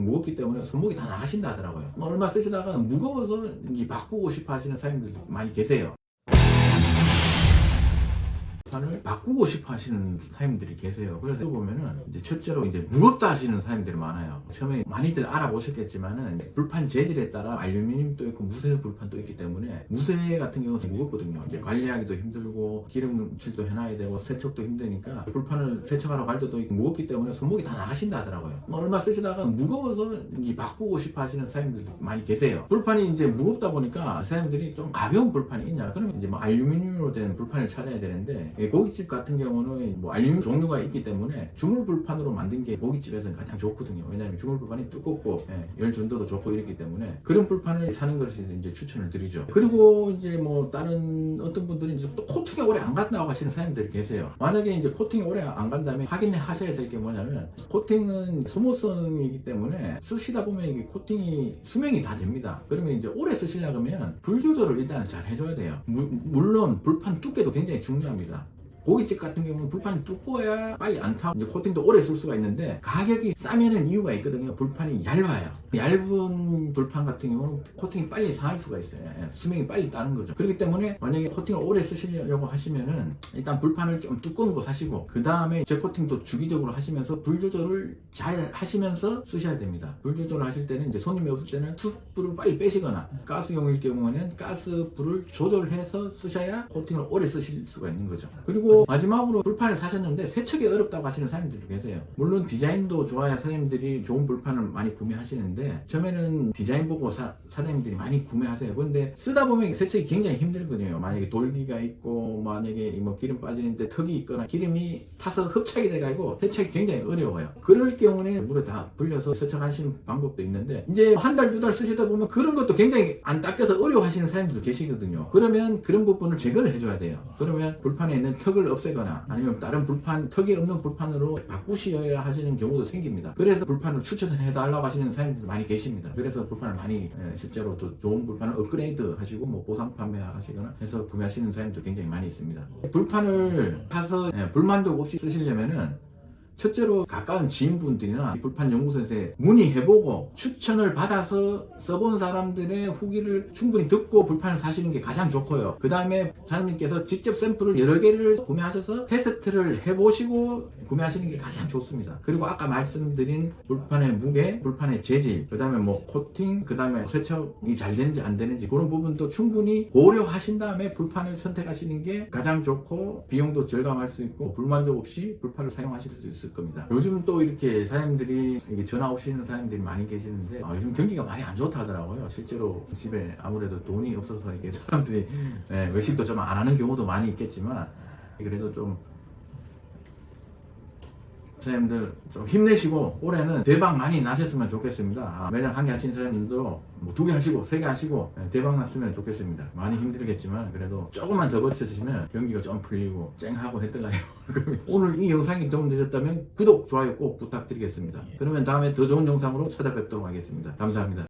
무겁기 때문에 손목이 다 나가신다 하더라고요. 뭐 얼마 쓰시다가 무거워서 이 바꾸고 싶어 하시는 사장님들도 많이 계세요. 판을 바꾸고 싶어 하시는 사장님들이 계세요. 그래서 보면은 이제 첫째로 이제 무겁다 하시는 사장님들이 많아요. 처음에 많이들 알아보셨겠지만은 불판 재질에 따라 알루미늄도 있고 무쇠 불판도 있기 때문에 무쇠 같은 경우는 무겁거든요. 이제 관리하기도 힘들고 기름칠도 해놔야 되고 세척도 힘드니까 불판을 세척하러 갈 때도 무겁기 때문에 손목이 다 나가신다 하더라고요. 뭐 얼마 쓰시다가 무거워서 이 바꾸고 싶어 하시는 사장님들도 많이 계세요. 불판이 이제 무겁다 보니까 사장님들이 좀 가벼운 불판이 있냐? 그러면 이제 뭐 알루미늄으로 된 불판을 찾아야 되는데 예, 고깃집 같은 경우는 뭐 알루미늄 종류가 있기 때문에 주물 불판으로 만든 게 고깃집에서는 가장 좋거든요. 왜냐하면 주물 불판이 두껍고 예, 열 전도도 좋고 이렇기 때문에 그런 불판을 사는 것이 이제 추천을 드리죠. 그리고 이제 뭐 다른 어떤 분들은 이제 또 코팅이 오래 안 간다고 하시는 사람들이 계세요. 만약에 이제 코팅이 오래 안 간다면 확인하셔야 될 게 뭐냐면 코팅은 소모성이기 때문에 쓰시다 보면 이게 코팅이 수명이 다 됩니다. 그러면 이제 오래 쓰시려면 불 조절을 일단 잘 해줘야 돼요. 무- 물론 불판 두께도 굉장히 중요합니다. 고깃집 같은 경우는 불판이 두꺼워야 빨리 안 타고 이제 코팅도 오래 쓸 수가 있는데 가격이 싸면은 이유가 있거든요. 불판이 얇아요. 얇은 불판 같은 경우는 코팅이 빨리 상할 수가 있어요. 예, 수명이 빨리 따는 거죠. 그렇기 때문에 만약에 코팅을 오래 쓰시려고 하시면은 일단 불판을 좀 두꺼운 거 사시고 그 다음에 재코팅도 주기적으로 하시면서 불 조절을 잘 하시면서 쓰셔야 됩니다. 불 조절을 하실 때는 이제 손님이 없을 때는 숯불을 빨리 빼시거나 가스용일 경우에는 가스 불을 조절해서 쓰셔야 코팅을 오래 쓰실 수가 있는 거죠. 그리고 마지막으로 불판을 사셨는데 세척이 어렵다고 하시는 사람들도 계세요. 물론 디자인도 좋아야 사장님들이 좋은 불판을 많이 구매하시는데 처음에는 디자인 보고 사, 사장님들이 많이 구매하세요. 그런데 쓰다 보면 세척이 굉장히 힘들거든요. 만약에 돌기가 있고 만약에 뭐 기름 빠지는데 턱이 있거나 기름이 타서 흡착이 돼가지고 세척이 굉장히 어려워요. 그럴 경우는 물에 다 불려서 세척하시는 방법도 있는데 이제 한 달 두달 쓰시다 보면 그런 것도 굉장히 안 닦여서 어려워하시는 사람들도 계시거든요. 그러면 그런 부분을 제거를 해줘야 돼요. 그러면 불판에 있는 턱을 없애거나 아니면 다른 불판 턱이 없는 불판으로 바꾸셔야 하시는 경우도 생깁니다. 그래서 불판을 추천해 달라고 하시는 사람들도 많이 계십니다. 그래서 불판을 많이 예, 실제로 또 좋은 불판을 업그레이드 하시고 뭐 보상 판매하시거나 해서 구매하시는 사람도 굉장히 많이 있습니다. 불판을 사서 예, 불만족 없이 쓰시려면은 첫째로 가까운 지인분들이나 이 불판 연구소에 문의해보고 추천을 받아서 써본 사람들의 후기를 충분히 듣고 불판을 사시는 게 가장 좋고요. 그 다음에 사장님께서 직접 샘플을 여러 개를 구매하셔서 테스트를 해보시고 구매하시는 게 가장 좋습니다. 그리고 아까 말씀드린 불판의 무게, 불판의 재질, 그 다음에 뭐 코팅, 그 다음에 세척이 잘 되는지 안 되는지 그런 부분도 충분히 고려하신 다음에 불판을 선택하시는 게 가장 좋고 비용도 절감할 수 있고 불만족 없이 불판을 사용하실 수 있을 겁니다. 요즘 또 이렇게 사장님들이 이게 전화 오시는 사장님들이 많이 계시는데 아, 요즘 경기가 많이 안 좋다더라고요. 실제로 집에 아무래도 돈이 없어서 이게 사람들이 예, 외식도 좀 안 하는 경우도 많이 있겠지만 그래도 좀 사장님들 좀 힘내시고 올해는 대박 많이 나셨으면 좋겠습니다. 아, 매장 한개 하신 사장님도 뭐 두 개 하시고 세 개 하시고 예, 대박 났으면 좋겠습니다. 많이 힘들겠지만 그래도 조금만 더 버텨주시면 경기가 좀 풀리고 쨍하고. 그러면 오늘 이 영상이 도움되셨다면 구독, 좋아요 꼭 부탁드리겠습니다. 그러면 다음에 더 좋은 영상으로 찾아뵙도록 하겠습니다. 감사합니다.